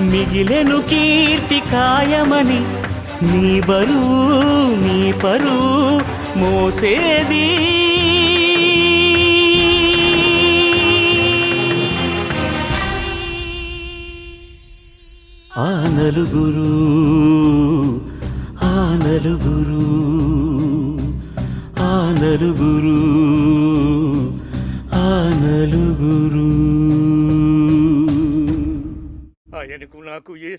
మిగిలెను కీర్తి కాయమని నీ బరువు నీ పరువు మోసేది. ఆ నలుగురు ఆ నలుగురు ఆ నలుగురు ఆ నలుగురు. आयन को ना को ये